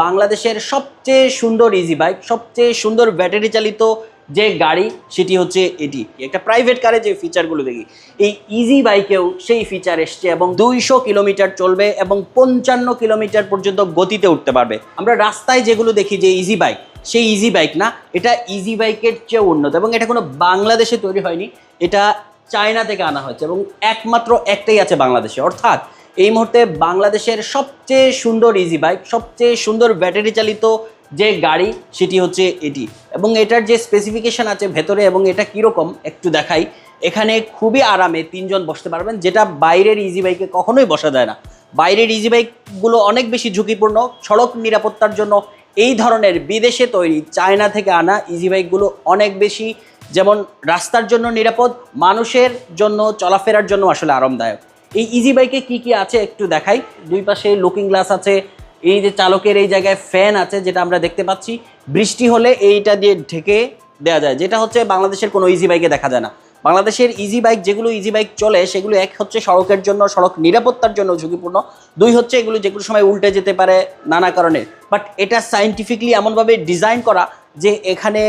বাংলাদেশের সবচেয়ে সুন্দর ইজি বাইক সবচেয়ে সুন্দর ব্যাটারি চালিত যে গাড়ি, সেটি হচ্ছে এটি। একটা প্রাইভেট কারে যে ফিচারগুলো দেখি, এই ইজি বাইকেও সেই ফিচার এসছে এবং দুইশো কিলোমিটার চলবে এবং পঞ্চান্ন কিলোমিটার পর্যন্ত গতিতে উঠতে পারবে। আমরা রাস্তায় যেগুলো দেখি যে ইজি বাইক সেই ইজি বাইক না, এটা ইজি বাইকের চেয়ে উন্নত এবং এটা কোনো বাংলাদেশে তৈরি হয়নি, এটা চায়না থেকে আনা হয়েছে এবং একমাত্র একটাই আছে বাংলাদেশে। অর্থাৎ এই মুহূর্তে বাংলাদেশের সবচেয়ে সুন্দর ইজি বাইক সবচেয়ে সুন্দর ব্যাটারি চালিত যে গাড়ি, সেটি হচ্ছে এটি। এবং এটার যে স্পেসিফিকেশন আছে ভেতরে এবং এটা কীরকম, একটু দেখাই। এখানে খুবই আরামে তিনজন বসতে পারবেন, যেটা বাইরের ইজি বাইকে কখনোই বসা যায় না। বাইরের ইজি বাইকগুলো অনেক বেশি ঝুঁকিপূর্ণ, সড়ক নিরাপত্তার জন্য এই ধরনের বিদেশে তৈরি, চায়না থেকে আনা ইজি বাইকগুলো অনেক বেশি। যেমন রাস্তার জন্য নিরাপদ, মানুষের জন্য, চলাফেরার জন্য আসলে আরামদায়ক। এই ইজি বাইকে কি কি আছে একটু দেখাই। দুই পাশে লুকিং গ্লাস আছে, এই যে চালকের এই জায়গায় ফ্যান আছে যেটা আমরা দেখতে পাচ্ছি। বৃষ্টি হলে এইটা দিয়ে ঢেকে দেওয়া যায়, যেটা হচ্ছে বাংলাদেশের কোনো ইজি বাইকে দেখা যায় না। বাংলাদেশের ইজি বাইক যেগুলো ইজি বাইক চলে, সেগুলো এক হচ্ছে সড়কের জন্য, সড়ক নিরাপত্তার জন্য ঝুঁকিপূর্ণ। দুই হচ্ছে এগুলো যেগুলো সময় উল্টে যেতে পারে নানা কারণে। বাট এটা সাইন্টিফিকলি এমনভাবে ডিজাইন করা যে এখানে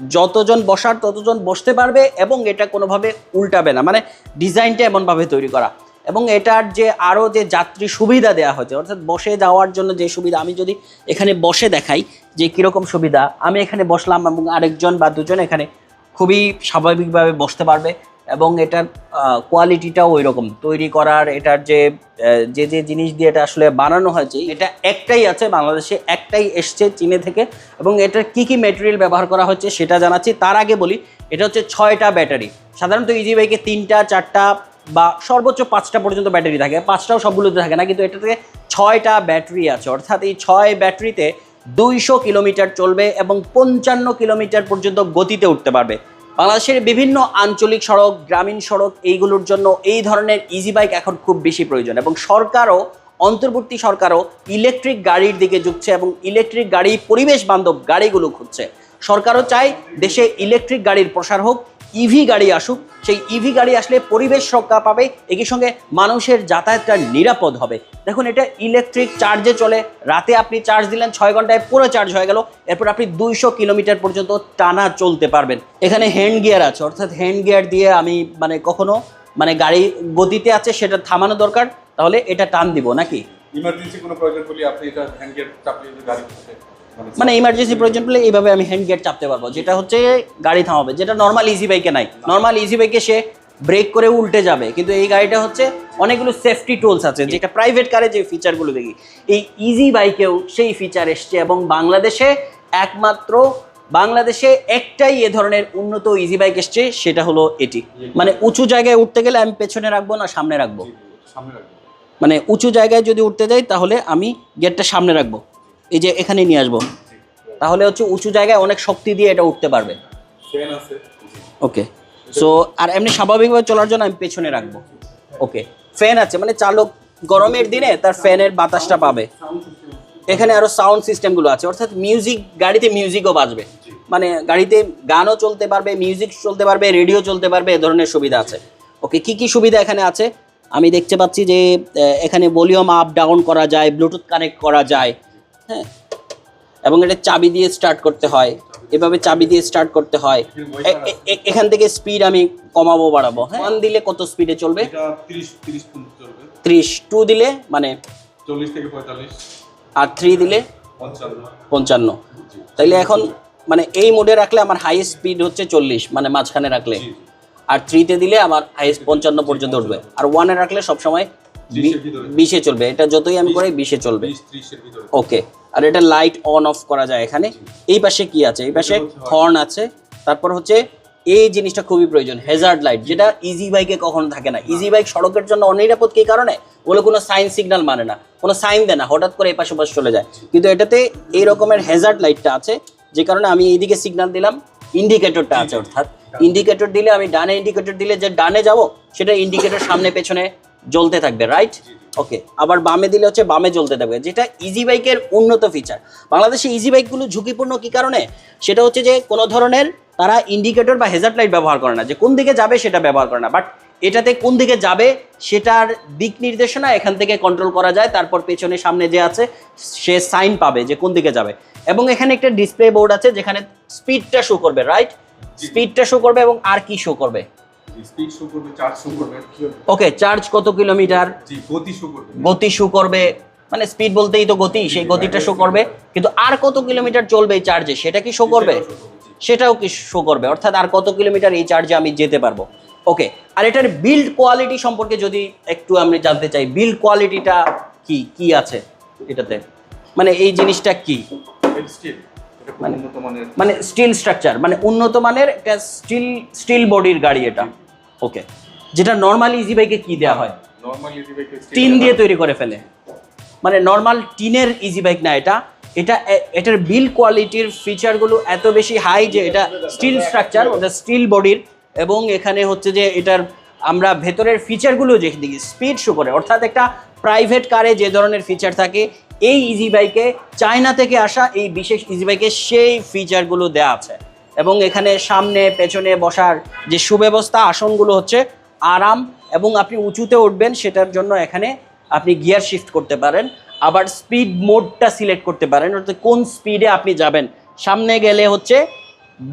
যতজন বসার, ততজন বসতে পারবে এবং এটা কোনোভাবে উল্টাবে না। মানে ডিজাইনটা এমনভাবে তৈরি করা। এবং এটার যে আরও যে যাত্রী সুবিধা দেওয়া হয়েছে, অর্থাৎ বসে যাওয়ার জন্য যে সুবিধা, আমি যদি এখানে বসে দেখাই যে কীরকম সুবিধা, আমি এখানে বসলাম এবং আরেকজন বা দুজন এখানে খুবই স্বাভাবিকভাবে বসতে পারবে এবং এটার কোয়ালিটিটাও ওই রকম তৈরি করার, এটার যে যে যে জিনিস দিয়ে এটা আসলে বানানো হয়েছে, এটা একটাই আছে, বাংলাদেশে একটাই এসছে চীনে থেকে এবং এটার কি কি মেটেরিয়াল ব্যবহার করা হচ্ছে সেটা জানাচ্ছি। তার আগে বলি, এটা হচ্ছে ছয়টা ব্যাটারি। সাধারণত ইজি বাইকে তিনটা, চারটা বা সর্বোচ্চ পাঁচটা পর্যন্ত ব্যাটারি থাকে। পাঁচটাও সবগুলোতে থাকে না, কিন্তু এটাতে ছয়টা ব্যাটারি আছে। অর্থাৎ এই ছয় ব্যাটারিতে দুইশো কিলোমিটার চলবে এবং পঞ্চান্ন কিলোমিটার পর্যন্ত গতিতে উঠতে পারবে। বাংলাদেশের বিভিন্ন আঞ্চলিক সড়ক, গ্রামীণ সড়ক, এইগুলোর জন্য এই ধরনের ইজি বাইক এখন খুব বেশি প্রয়োজন এবং সরকারও, অন্তর্বর্তী সরকারও ইলেকট্রিক গাড়ির দিকে ঝুঁকছে এবং ইলেকট্রিক গাড়ি, পরিবেশ বান্ধব গাড়িগুলো খুঁজছে। সরকারও চায় দেশে ইলেকট্রিক গাড়ির প্রসার হোক ইভি গাড়ি আসুক, সেই ইভি গাড়ি আসলে পরিবেশ রক্ষা পাবে, একই সঙ্গে মানুষের যাতায়াতটা নিরাপদ হবে। দেখুন, এটা ইলেকট্রিক চার্জে চলে। রাতে আপনি চার্জ দিলেন, ছয় ঘন্টায় পুরো চার্জ হয়ে গেল। এরপর আপনি দুইশো কিলোমিটার পর্যন্ত টানা চলতে পারবেন। এখানে হ্যান্ড গিয়ার আছে, অর্থাৎ হ্যান্ড গিয়ার দিয়ে আমি মানে কখনো মানে গাড়ি গতিতে আছে, সেটা থামানো দরকার। তাহলে এটা টান দিব, নাকি? ইমার্জেন্সি কোনো প্রয়োজন আপনি এটা হ্যান্ড গিয়ার গাড়ি মানে ইমার্জেন্সি প্রয়োজন পড়লে এইভাবে আমি হ্যান্ড গিয়ার চাপতে পারব। যেটা হচ্ছে গাড়ি থামাবে যেটা নর্মাল ইজি বাইকে নাই। নর্মাল ইজি বাইকে সে ব্রেক করে উল্টে যাবে। কিন্তু এই গাড়িটা হচ্ছে অনেকগুলো সেফটি টুলস আছে যেটা প্রাইভেট কারে যে ফিচারগুলো দেখি এই ইজি বাইকেও সেই ফিচার এসছে এবং বাংলাদেশে একমাত্র বাংলাদেশে একটাই এ ধরনের উন্নত ইজি বাইক এসছে সেটা হলো এটি। মানে উঁচু জায়গায় উঠতে গেলে আমি পেছনে রাখব না সামনে রাখব? মানে উঁচু জায়গায় যদি উঠতে যাই তাহলে আমি গেটটা সামনে রাখব। এই যে এখানে নিয়ে আসব। তাহলে হচ্ছে উঁচু জায়গায় অনেক শক্তি দিয়ে এটা উঠতে পারবে। ওকে। সো আর এমনি স্বাভাবিকভাবে চলার জন্য আমি পেছনে রাখব। ওকে। ফ্যান আছে মানে চালক গরমের দিনে তার ফ্যানের বাতাসটা পাবে। এখানে আরও সাউন্ড সিস্টেমগুলো আছে অর্থাৎ মিউজিক গাড়িতে মিউজিকও বাজবে। মানে গাড়িতে গানও চলতে পারবে মিউজিক চলতে পারবে রেডিও চলতে পারবে এ ধরনের সুবিধা আছে। ওকে কি কি সুবিধা এখানে আছে? আমি দেখতে পাচ্ছি যে এখানে ভলিউম আপ ডাউন করা যায় ব্লুটুথ কানেক্ট করা যায়। হ্যাঁ। এবং এটা চাবি দিয়ে স্টার্ট করতে হয়। এভাবে চাবি দিয়ে স্টার্ট করতে হয়। এখান থেকে স্পিড আমি কমাবো বাড়াবো হ্যাঁ। ওয়ান দিলে কত স্পিডে চলবে? তিরিশ টু দিলে মানে চল্লিশ থেকে পঁয়তাল্লিশ। আর থ্রি দিলে পঞ্চান্ন। তাইলে এখন মানে এই মোডে রাখলে আমার হাই স্পিড হচ্ছে চল্লিশ মানে মাঝখানে রাখলে। আর থ্রিতে দিলে আমার হাইস্ট পঞ্চান্ন পর্যন্ত উঠবে। আর ওয়ানে রাখলে সবসময়। বিশে চলবে। এটা যতই আমি করি বিশে চলবে। ওকে আর এটা লাইট অন অফ করা যায় এখানে। এই পাশে কি আছে? এই পাশে হর্ন আছে। তারপর হচ্ছে এই জিনিসটা খুবই প্রয়োজন হেজার্ড লাইট যেটা ইজি বাইকে কখনো থাকে না। ইজি বাইক সড়কের জন্য অনিরাপদ কি কারণে? ওগুলো কোনো সাইন সিগন্যাল মানে না। কোনো সাইন দেয় না। হঠাৎ করে এই পাশে পাশে চলে যায়। কিন্তু এটাতে এই রকমের হেজার্ড লাইটটা আছে যে কারণে আমি এইদিকে সিগন্যাল দিলাম। ইন্ডিকেটরটা আছে অর্থাৎ। ইন্ডিকেটর দিলে আমি ডানে ইন্ডিকেটর দিলে যে ডানে যাব সেটা ইন্ডিকেটর সামনে পেছনে জ্বলতে থাকবে রাইট ওকে আবার বামে দিলে হচ্ছে বামে জ্বলতে থাকবে যেটা ইজি বাইকের উন্নত ফিচার বাংলাদেশে ইজি বাইকগুলো ঝুঁকিপূর্ণ কি কারণে? সেটা হচ্ছে যে কোনো ধরনের তারা ইন্ডিকেটর বা হেজার্ট লাইট ব্যবহার করে না যে কোন দিকে যাবে সেটা ব্যবহার করে না। বাট এটাতে কোন দিকে যাবে সেটার দিক নির্দেশনা এখান থেকে কন্ট্রোল করা যায় তারপর পেছনে সামনে যে আছে সে সাইন পাবে যে কোন দিকে যাবে। এবং এখানে একটা ডিসপ্লে বোর্ড আছে যেখানে স্পিডটা শো করবে রাইট স্পিডটা শো করবে এবং আর কি শো করবে? স্পিড শো করবে চার্জ শো করবে। ওকে চার্জ কত কিলোমিটার? জি গতি শো করবে। গতি শো করবে মানে স্পিড বলতেই তো গতি সেই গতিটা শো করবে। কিন্তু আর কত কিলোমিটার চলবে এই চার্জে? সেটা কি শো করবে? সেটাও কি শো করবে? অর্থাৎ আর কত কিলোমিটার এই চার্জে আমি যেতে পারব? ওকে আর এটার বিল্ড কোয়ালিটি সম্পর্কে যদি একটু আমি জানতে চাই বিল্ড কোয়ালিটিটা কি? কি আছে এটাতে? মানে এই জিনিসটা কি? স্টিল মানে- মানে স্টিল স্ট্রাকচার মানে উন্নত মানের একটা স্টিল স্টিল বডির গাড়ি এটা। ওকে যেটা নর্মালি ইজি বাইকে কি দেওয়া হয়? নরমাল ইজি বাইকে টিন দিয়ে তৈরি করে ফেলে। মানে নর্মাল টিনের ইজি বাইক না এটা। এটা এটার বিল কোয়ালিটির ফিচারগুলো এত বেশি হাই যে এটা স্টিল স্ট্রাকচার ওটা স্টিল বডির এবং এখানে হচ্ছে যে এটার আমরা ভেতরের ফিচারগুলো যে দেখি স্পিড শো করে অর্থাৎ একটা প্রাইভেট কারে যে ধরনের ফিচার থাকে, এই ইজি বাইকে চায়না থেকে আসা এই বিশেষ ইজি বাইকে সেই ফিচারগুলো দেওয়া আছে। এবং এখানে সামনে, পেছনে বসার যে সুব্যবস্থা, আসনগুলো হচ্ছে আরাম এবং আপনি উঁচুতে উঠবেন, সেটার জন্য এখানে আপনি গিয়ার শিফট করতে পারেন। আবার স্পিড মোডটা সিলেক্ট করতে পারেন, অর্থাৎ কোন স্পিডে আপনি যাবেন। সামনে গেলে হচ্ছে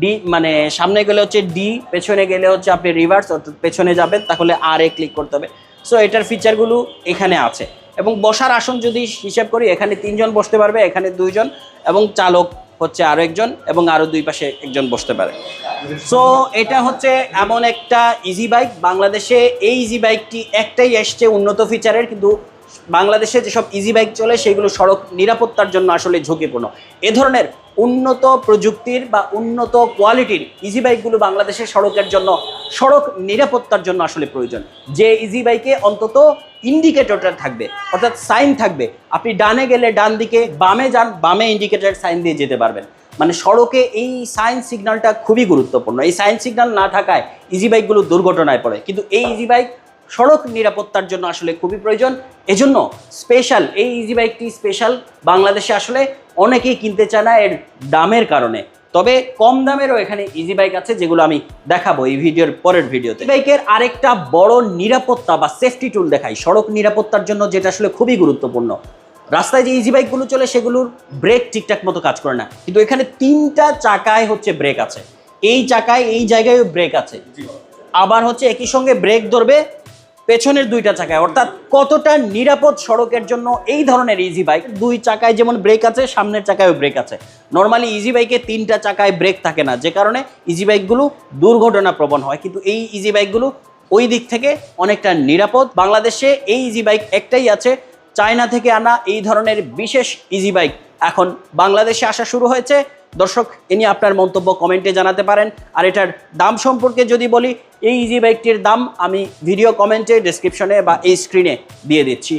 ডি মানে সামনে গেলে হচ্ছে ডি পেছনে গেলে হচ্ছে আপনি রিভার্স অর্থাৎ পেছনে যাবেন, তাহলে আর এ ক্লিক করতে হবে। সো এটার ফিচারগুলো এখানে আছে। এবং বসার আসন যদি হিসাব করি, এখানে তিনজন বসতে পারবে, এখানে দুইজন, এবং চালক হচ্ছে আরও একজন, এবং আরও দুই পাশে একজন বসতে পারে। সো এটা হচ্ছে এমন একটা ইজি বাইক বাংলাদেশে এই ইজি বাইকটি একটাই এসছে উন্নত ফিচারের কিন্তু বাংলাদেশে যেসব ইজি বাইক চলে, সেগুলো সড়ক নিরাপত্তার জন্য আসলে ঝুঁকিপূর্ণ। এ ধরনের উন্নত প্রযুক্তির বা উন্নত কোয়ালিটির ইজি বাইকগুলো বাংলাদেশের সড়কের জন্য, সড়ক নিরাপত্তার জন্য আসলে প্রয়োজন। যে ইজি বাইকে অন্তত ইন্ডিকেটরটা থাকবে, অর্থাৎ সাইন থাকবে। আপনি ডানে গেলে ডান দিকে, বামে যান, বামে ইন্ডিকেটর সাইন দিয়ে যেতে পারবেন। মানে সড়কে এই সাইন সিগন্যালটা খুবই গুরুত্বপূর্ণ। এই সাইন সিগন্যাল না থাকায় ইজি বাইকগুলো দুর্ঘটনায় পড়ে। কিন্তু এই ইজি বাইক সড়ক নিরাপত্তার জন্য আসলে খুবই প্রয়োজন। এজন্য স্পেশাল এই ইজি বাইকটি স্পেশাল বাংলাদেশে আসলে অনেকেই কিনতে চায় না এর দামের কারণে। তবে কম দামেরও এখানে ইজি বাইক আছে যেগুলো আমি দেখাবো এই ভিডিওর পরের ভিডিওতে। বাইকের আরেকটা বড় নিরাপত্তা বা সেফটি টুল দেখাই। সড়ক নিরাপত্তার জন্য যেটা আসলে খুবই গুরুত্বপূর্ণ। রাস্তায় যে ইজি বাইকগুলো চলে সেগুলোর ব্রেক ঠিকঠাক মতো কাজ করে না। কিন্তু এখানে তিনটা চাকায় হচ্ছে ব্রেক আছে। এই চাকায় এই জায়গায় ব্রেক আছে। আবার হচ্ছে একই সঙ্গে ব্রেক ধরবে পেছনের দুইটা চাকায়। অর্থাৎ কতটা নিরাপদ সড়কের জন্য এই ধরনের ইজি বাইক দুই চাকায় যেমন ব্রেক আছে, সামনের চাকায়ও ব্রেক আছে। নর্মালি ইজি বাইকে তিনটা চাকায় ব্রেক থাকে না। যে কারণে ইজি বাইকগুলো দুর্ঘটনা প্রবণ হয়। কিন্তু এই ইজি বাইকগুলো ওই দিক থেকে অনেকটা নিরাপদ। বাংলাদেশে এই ইজি বাইক একটাই আছে। চায়না থেকে আনা এই ধরনের বিশেষ ইজি বাইক এখন বাংলাদেশে আসা শুরু হয়েছে। দর্শক, এ নিয়ে আপনার মন্তব্য কমেন্টে জানাতে পারেন। আর এটার দাম সম্পর্কে যদি বলি, এই ইজি বাইকটির দাম আমি ভিডিও কমেন্টে ডিসক্রিপশনে বা এই স্ক্রিনে দিয়ে দিচ্ছি।